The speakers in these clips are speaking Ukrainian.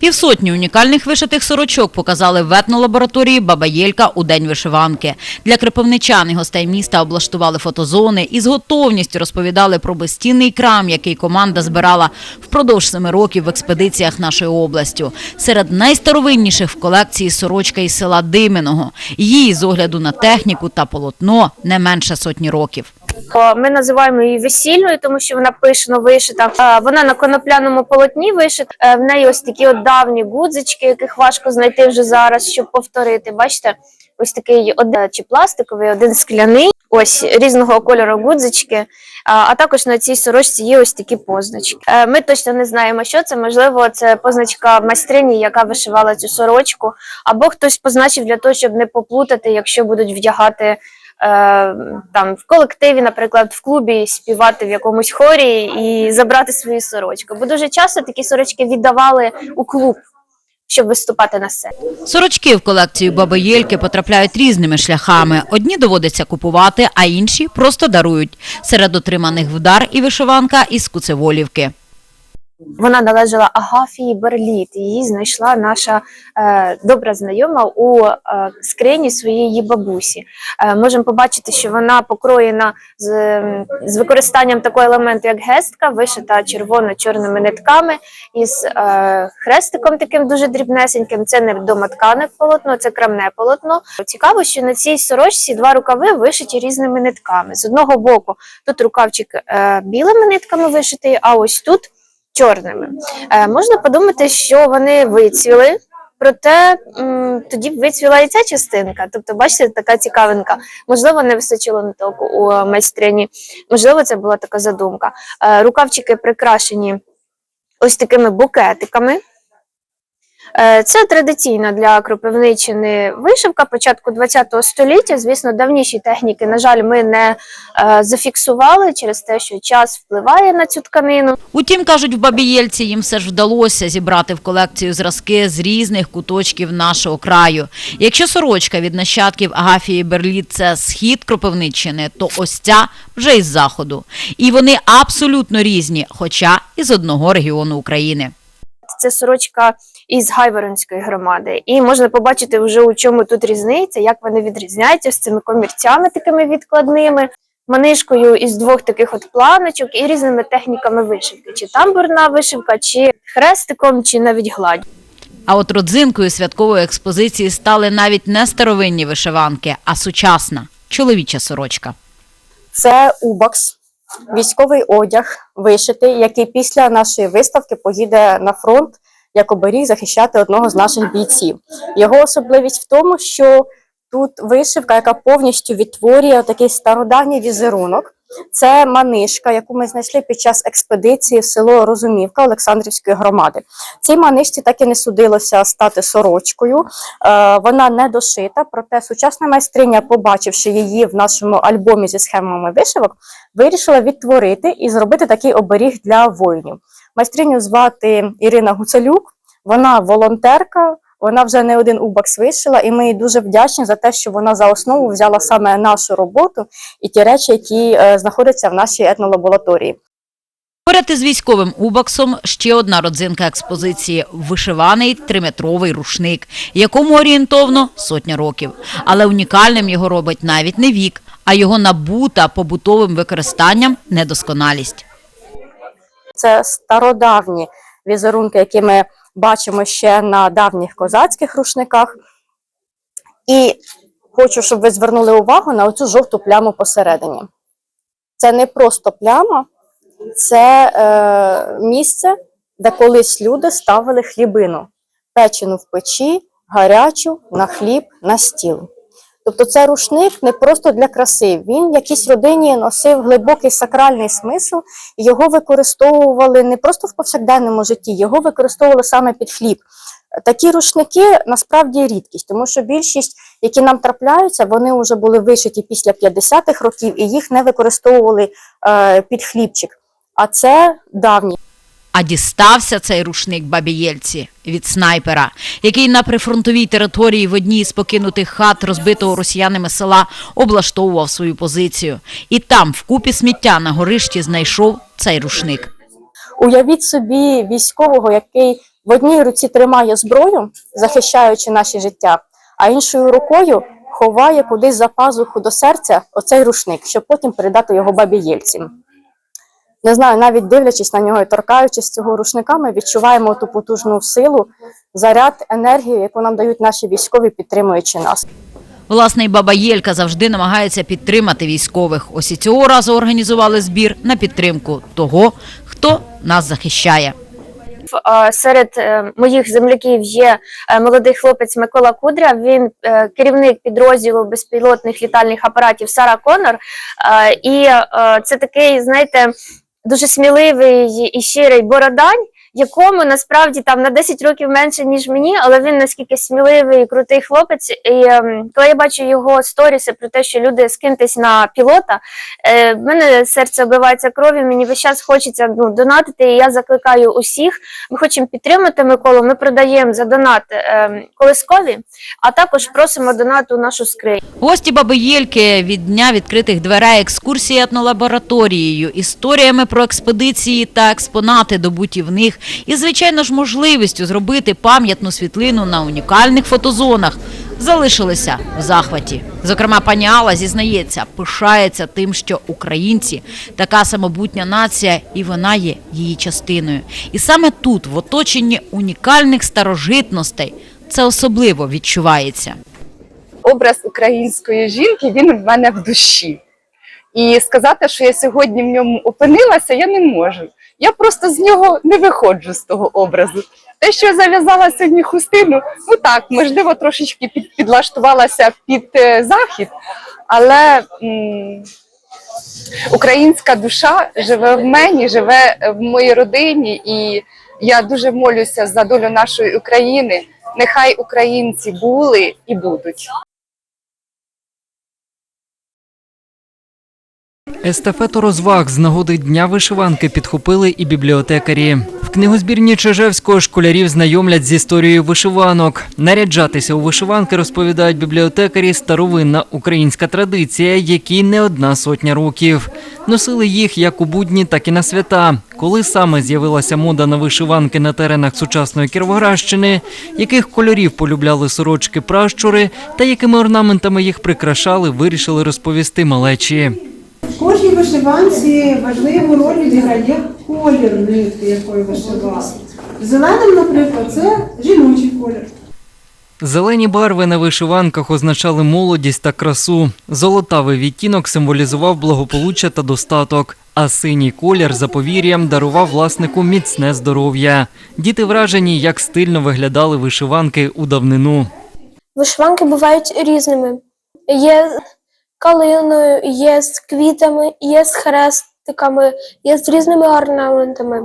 Півсотні унікальних вишитих сорочок показали в етнолабораторії Баба Єлька у День вишиванки. Для криповничан і гостей міста облаштували фотозони і з готовністю розповідали про безцінний крам, який команда збирала впродовж семи років в експедиціях нашою областю. Серед найстаровинніших в колекції сорочка із села Диминого. Її з огляду на техніку та полотно не менше сотні років. О, Ми називаємо її весільною, тому що вона пишно вишита. Е, Вона на конопляному полотні вишита. Е, В неї ось такі от давні гудзички, яких важко знайти вже зараз, щоб повторити. Бачите, ось такий один чи пластиковий, один скляний. Ось різного кольору гудзички. А, також на цій сорочці є ось такі позначки. Е, Ми точно не знаємо, що це. Можливо, це позначка майстрині, яка вишивала цю сорочку, або хтось позначив для того, щоб не поплутати, якщо будуть вдягати е, там в колективі, наприклад, в клубі співати в якомусь хорі і забрати свою сорочку. Бо дуже часто такі сорочки віддавали у клуб, щоб виступати на сцені. Сорочки в колекцію Баби Єльки потрапляють різними шляхами. Одні доводиться купувати, а інші просто дарують. Серед отриманих вдар і вишиванка із Куцеволівки. Вона належала Агафії Берліт. Її знайшла наша е, добра знайома у е, скрині своєї бабусі. Е, можемо побачити, що вона покроєна з, з використанням такого елементу, як гестка, вишита червоно-чорними нитками із е, хрестиком таким дуже дрібнесеньким. Це не домоткане полотно, це крамне полотно. Цікаво, що на цій сорочці два рукави вишиті різними нитками. З одного боку тут рукавчик е, білими нитками вишитий, а ось тут чорними. Е, можна подумати, що вони вицвіли, проте м, тоді вицвіла і ця частинка. Тобто, бачите, така цікавинка. Можливо, не вистачило ниток у е, майстрині, можливо, це була така задумка. Е, рукавчики прикрашені ось такими букетиками. Е, Це традиційна для Кропивниччини вишивка початку ХХ століття. Звісно, давніші техніки, на жаль, ми не е, зафіксували через те, що час впливає на цю тканину. Утім, кажуть, в Бабі Єльці їм все ж вдалося зібрати в колекцію зразки з різних куточків нашого краю. Якщо сорочка від нащадків Агафії Берліт – це схід Кропивниччини, то ось ця вже із заходу. І вони абсолютно різні, хоча із одного регіону України. Це сорочка із Гайворонської громади. І можна побачити вже у чому тут різниця, як вони відрізняються з цими комірцями такими відкладними, манишкою із двох таких от планочок і різними техніками вишивки, чи тамбурна вишивка, чи хрестиком, чи навіть гладь. А от родзинкою святкової експозиції стали навіть не старовинні вишиванки, а сучасна чоловіча сорочка. Це Убакс, військовий одяг вишитий, який після нашої виставки поїде на фронт як оберіг захищати одного з наших бійців. Його особливість в тому, що тут вишивка, яка повністю відтворює такий стародавній візерунок. Це манишка, яку ми знайшли під час експедиції в село Розумівка Олександрівської громади. Цій манишці так і не судилося стати сорочкою. Е, вона не дошита, проте сучасна майстриня, побачивши її в нашому альбомі зі схемами вишивок, вирішила відтворити і зробити такий оберіг для воїнів. Майстриню звати Ірина Гуцалюк, вона волонтерка. Вона вже не один убакс вишила, і ми їй дуже вдячні за те, що вона за основу взяла саме нашу роботу і ті речі, які е, знаходяться в нашій етнолабораторії. Поряд із військовим убаксом ще одна родзинка експозиції – вишиваний триметровий рушник, якому орієнтовно сотня років. Але унікальним його робить навіть не вік, а його набута побутовим використанням недосконалість. Це стародавні візерунки, які ми бачимо ще на давніх козацьких рушниках. І хочу, щоб ви звернули увагу на оцю жовту пляму посередині. Це не просто пляма, це е, місце, де колись люди ставили хлібину, печену в печі, гарячу, на хліб, на стіл. Тобто це рушник не просто для краси. Він якійсь родині носив глибокий сакральний смисл, його використовували не просто в повсякденному житті, його використовували саме під хліб. Такі рушники насправді рідкість, тому що більшість, які нам трапляються, вони вже були вишиті після 50-х років і їх не використовували е, під хлібчик. А це давні. А дістався цей рушник бабі Єльці від снайпера, який на прифронтовій території в одній з покинутих хат розбитого росіянами села облаштовував свою позицію. І там, в купі сміття на горищі, знайшов цей рушник. Уявіть собі військового, який В одній руці тримає зброю, захищаючи наше життя, а іншою рукою ховає кудись за пазуху до серця оцей рушник, щоб потім передати його бабі Єльці. Не знаю, навіть дивлячись на нього і торкаючись цього рушника, ми відчуваємо ту потужну силу, заряд, енергію, яку нам дають наші військові, підтримуючи нас. Власне, і баба Єлька завжди намагається підтримати військових. Ось і цього разу організували збір на підтримку того, хто нас захищає. Е, Серед е, моїх земляків є е, молодий хлопець Микола Кудря. Він керівник підрозділу безпілотних літальних апаратів Сара Конор. І це такий, знаєте, дуже сміливий і щирий бородань, якому насправді там на 10 років менше, ніж мені, але він наскільки сміливий і крутий хлопець. І ем, коли я бачу його сторіси про те, що люди скиньтесь на пілота, е, в мене серце обливається кров'ю, мені весь час хочеться ну, донатити, і я закликаю усіх. Ми хочемо підтримати Миколу. Ми продаємо за донат е, колискові, а також просимо донат у нашу скриню. Гості баби Єльки від дня відкритих дверей екскурсії етнолабораторією, історіями про експедиції та експонати, добуті в них, і, звичайно ж, можливістю зробити пам'ятну світлину на унікальних фотозонах. Залишилися в захваті. Зокрема, пані Алла зізнається, пишається тим, що українці така самобутня нація, і вона є її частиною. І саме тут, в оточенні унікальних старожитностей, це особливо відчувається. образ української жінки він в мене в душі. І сказати, що я сьогодні в ньому опинилася, я не можу. Я просто з нього не виходжу з того образу. Те, що я зав'язала сьогодні хустину, ну так, можливо, трошечки під, підлаштувалася під е, захід, але м, українська душа живе в мені, живе в моїй родині, і я дуже молюся за долю нашої України. Нехай українці були і будуть. Естафету розваг з нагоди Дня вишиванки підхопили і бібліотекарі. В книгозбірні Чижевського школярів знайомлять з історією вишиванок. Наряджатися у вишиванки розповідають бібліотекарі старовинна українська традиція, якій не одна сотня років. Носили їх як у будні, так і на свята. Коли саме з'явилася мода на вишиванки на теренах сучасної Кіровоградщини, яких кольорів полюбляли сорочки пращури та якими орнаментами їх прикрашали, вирішили розповісти малечі. В кожній вишиванці важливу роль відіграє колір нитки, якою вишивали. Зеленим, наприклад, це жіночий колір. Зелені барви на вишиванках означали молодість та красу. Золотавий відтінок символізував благополуччя та достаток, а синій колір за повір'ям дарував власнику міцне здоров'я. Діти вражені, як стильно виглядали вишиванки у давнину. Вишиванки бувають різними. Є калиною, є з квітами, є з хрестиками, є з різними орнаментами.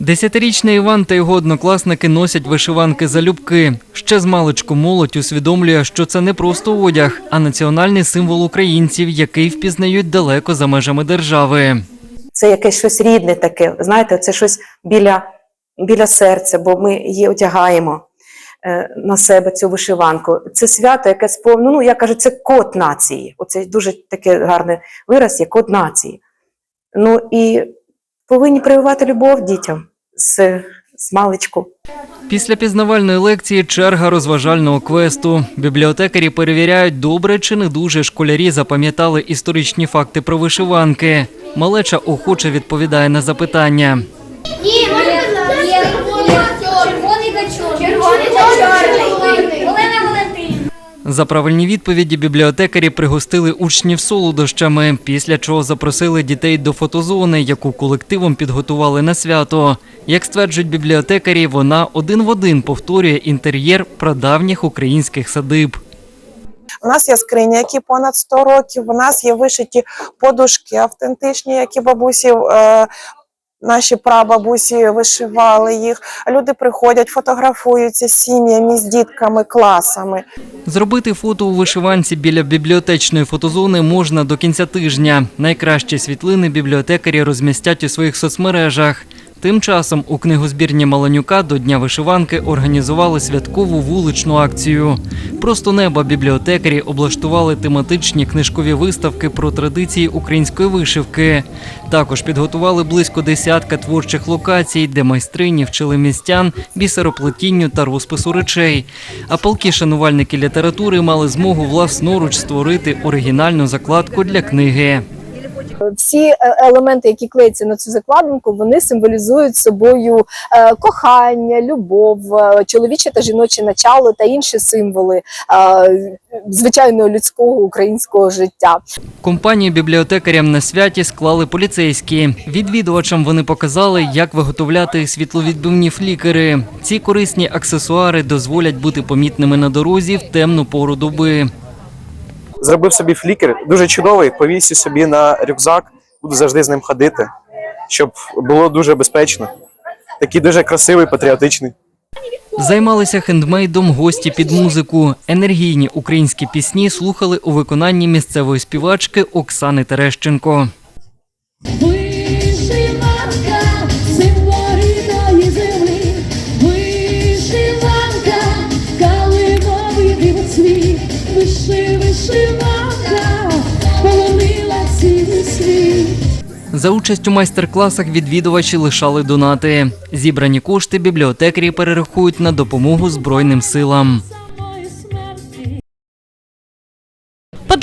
Десятирічний Іван та його однокласники носять вишиванки залюбки. Ще з маличку молодь усвідомлює, що це не просто одяг, а національний символ українців, який впізнають далеко за межами держави. це якесь щось рідне таке, знаєте, це щось біля, біля серця, бо ми її одягаємо на себе цю вишиванку. Це свято, яке сповнено, ну я кажу, це код нації. Оце дуже таке гарний вираз, є код нації. Ну і повинні прививати любов дітям з, з маличку. Після пізнавальної лекції черга розважального квесту. Бібліотекарі перевіряють, добре чи не дуже школярі запам'ятали історичні факти про вишиванки. Малеча охоче відповідає на запитання. Ні, може За правильні відповіді бібліотекарі пригостили учнів солодощами, після чого запросили дітей до фотозони, яку колективом підготували на свято. Як стверджують бібліотекарі, вона один в один повторює інтер'єр прадавніх українських садиб. У нас є скрині, які понад 100 років. У нас є вишиті подушки автентичні, які бабусі. Наші прабабусі вишивали їх. Люди приходять, фотографуються з сім'ями, з дітками, класами. Зробити фото у вишиванці біля бібліотечної фотозони можна до кінця тижня. Найкращі світлини бібліотекарі розмістять у своїх соцмережах. Тим часом у книгозбірні Маланюка до Дня вишиванки організували святкову вуличну акцію. Просто неба бібліотекарі облаштували тематичні книжкові виставки про традиції української вишивки. Також підготували близько десятка творчих локацій, де майстрині вчили містян бісероплетінню та розпису речей. А палкі шанувальники літератури мали змогу власноруч створити оригінальну закладку для книги. Всі е, елементи, які клеються на цю закладинку, вони символізують собою е, кохання, любов, е, чоловіче та жіноче начало та інші символи звичайного людського українського життя. Компанію бібліотекарям на святі склали поліцейські. Відвідувачам вони показали, як виготовляти світловідбивні флікери. Ці корисні аксесуари дозволять бути помітними на дорозі в темну пору доби. Зробив собі флікер, дуже чудовий, повісив собі на рюкзак, буду завжди з ним ходити, щоб було дуже безпечно. Такий дуже красивий, патріотичний. Займалися хендмейдом гості під музику. Енергійні українські пісні слухали у виконанні місцевої співачки Оксани Терещенко. За участь у майстер-класах відвідувачі лишали донати. Зібрані кошти бібліотекарі перерахують на допомогу Збройним силам.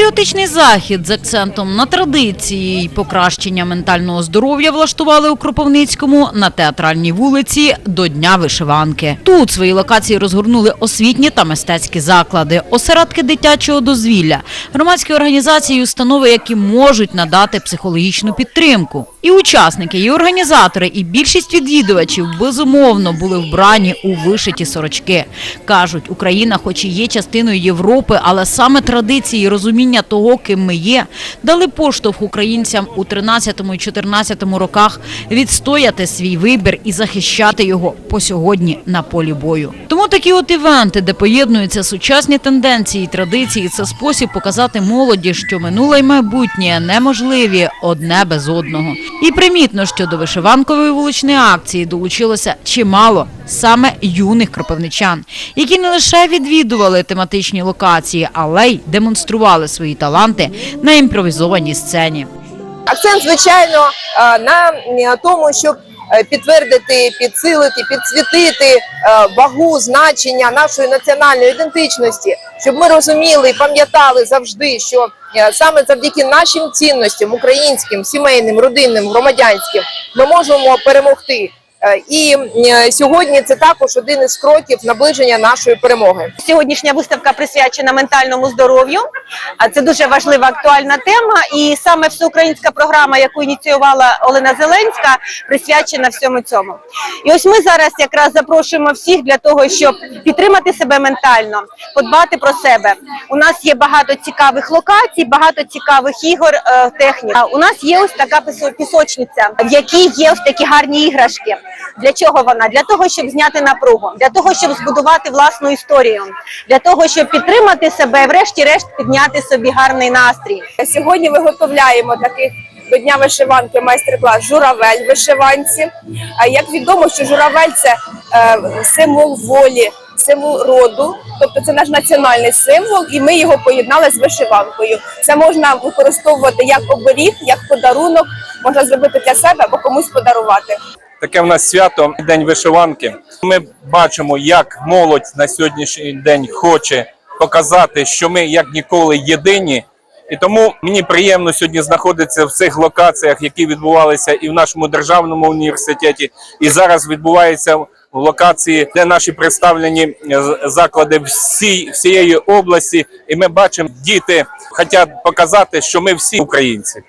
Патріотичний захід з акцентом на традиції і покращення ментального здоров'я влаштували у Кропивницькому на театральній вулиці до Дня вишиванки. Тут свої локації розгорнули освітні та мистецькі заклади, осередки дитячого дозвілля, громадські організації і установи, які можуть надати психологічну підтримку. І учасники, і організатори, і більшість відвідувачів безумовно були вбрані у вишиті сорочки. Кажуть, Україна, хоч і є частиною Європи, але саме традиції і розуміння того, ким ми є, дали поштовх українцям у 13 і 14 роках відстояти свій вибір і захищати його по сьогодні на полі бою. Тому такі от івенти, де поєднуються сучасні тенденції і традиції, це спосіб показати молоді, що минуле й майбутнє неможливі одне без одного. І примітно, що до вишиванкової вуличної акції долучилося чимало саме юних кропивничан, які не лише відвідували тематичні локації, але й демонстрували свої таланти на імпровізованій сцені. Акцент, звичайно, на тому, щоб е, підтвердити, підсилити, підсвітити е, вагу, значення нашої національної ідентичності, щоб ми розуміли і пам'ятали завжди, що е, саме завдяки нашим цінностям, українським, сімейним, родинним, громадянським, ми можемо перемогти. Е, І е, сьогодні це також один із кроків наближення нашої перемоги. Сьогоднішня виставка присвячена ментальному здоров'ю. А це дуже важлива актуальна тема. І саме всеукраїнська програма, яку ініціювала Олена Зеленська, присвячена всьому цьому. І ось ми зараз якраз запрошуємо всіх для того, щоб підтримати себе ментально, подбати про себе. У нас є багато цікавих локацій, багато цікавих ігор, е, технік. У нас є ось така пісо- пісочниця, в якій є ось такі гарні іграшки. Для чого вона? Для того, щоб зняти напругу, для того, щоб збудувати власну історію, для того, щоб підтримати себе, і врешті-решт підняти собі гарний настрій. Сьогодні виготовляємо таких до дня вишиванки майстер-клас журавель вишиванці. А як відомо, що журавель це е, символ волі, символ роду, тобто це наш національний символ, і ми його поєднали з вишиванкою. Це можна використовувати як оберіг, як подарунок, можна зробити для себе або комусь подарувати. Таке в нас свято День вишиванки. Ми бачимо, як молодь на сьогоднішній день хоче показати, що ми як ніколи єдині. І тому мені приємно сьогодні знаходитися в цих локаціях, які відбувалися і в нашому державному університеті, і зараз відбувається в локації, де наші представлені е, заклади всі, всієї області. І ми бачимо, діти хочуть показати, що ми всі українці.